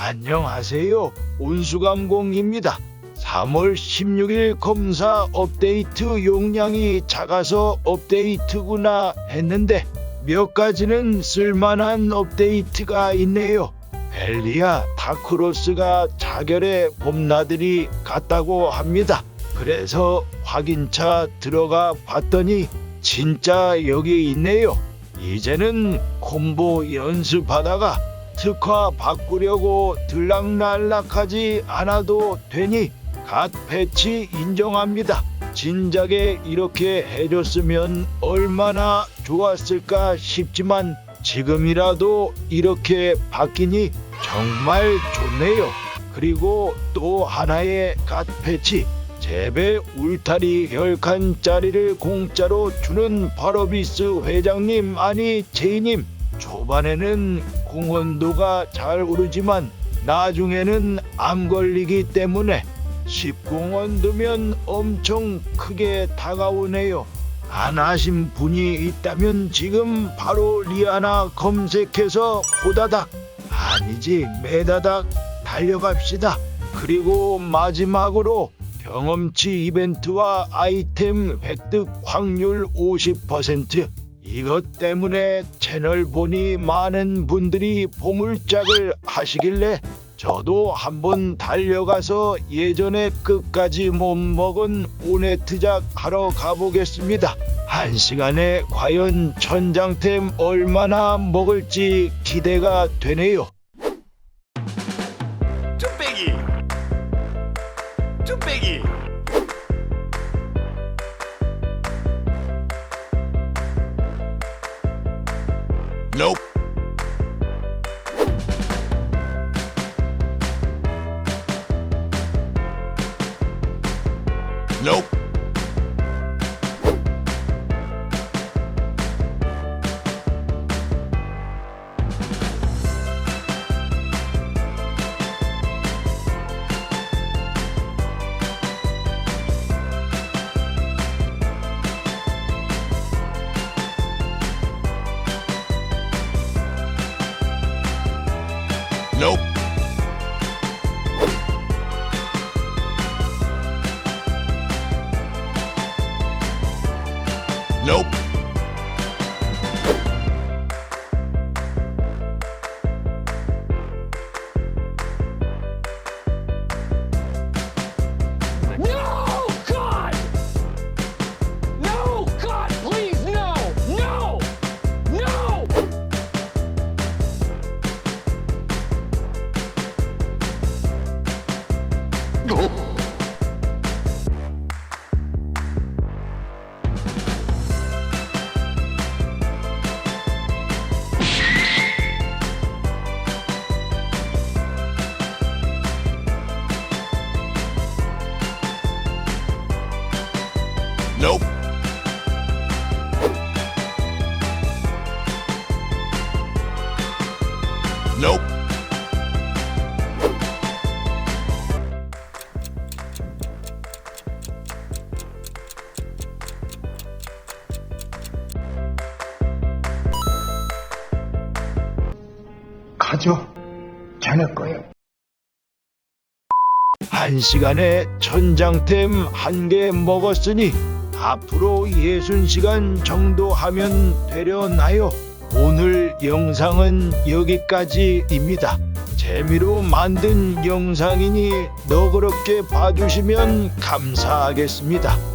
안녕하세요. 온수감공입니다. 3월 16일 검사 업데이트 용량이 작아서 업데이트구나 했는데 몇 가지는 쓸만한 업데이트가 있네요. 벨리아 다크로스가 자결의 봄나들이 같다고 합니다. 그래서 확인차 들어가 봤더니 진짜 여기 있네요. 이제는 콤보 연습하다가 특화 바꾸려고 들락날락하지 않아도 되니 갓 패치 인정합니다. 진작에 이렇게 해줬으면 얼마나 좋았을까 싶지만 지금이라도 이렇게 바뀌니 정말 좋네요. 그리고 또 하나의 갓 패치 재배 울타리 혈칸 짜리를 공짜로 주는 바로비스 회장님 아니 제이님 초반에는 공헌도가 잘 오르지만 나중에는 암 걸리기 때문에 10공원 두면 엄청 크게 다가오네요. 안 하신 분이 있다면 지금 바로 리아나 검색해서 호다닥 아니지 메다닥 달려갑시다. 그리고 마지막으로 경험치 이벤트와 아이템 획득 확률 50% 이것 때문에 채널 보니 많은 분들이 보물짝을 하시길래 저도 한번 달려가서 예전에 끝까지 못 먹은 오네트작 하러 가보겠습니다. 한 시간에 과연 천장템 얼마나 먹을지 기대가 되네요. 뚝배기 뚝배기 Nope. Nope. Nope. Nope. Nope. Nope. 가죠. 자네 거예요. 한 시간에 천장템 한 개 먹었으니 앞으로 예순 시간 정도 하면 되려나요? 오늘 영상은 여기까지입니다. 재미로 만든 영상이니 너그럽게 봐주시면 감사하겠습니다.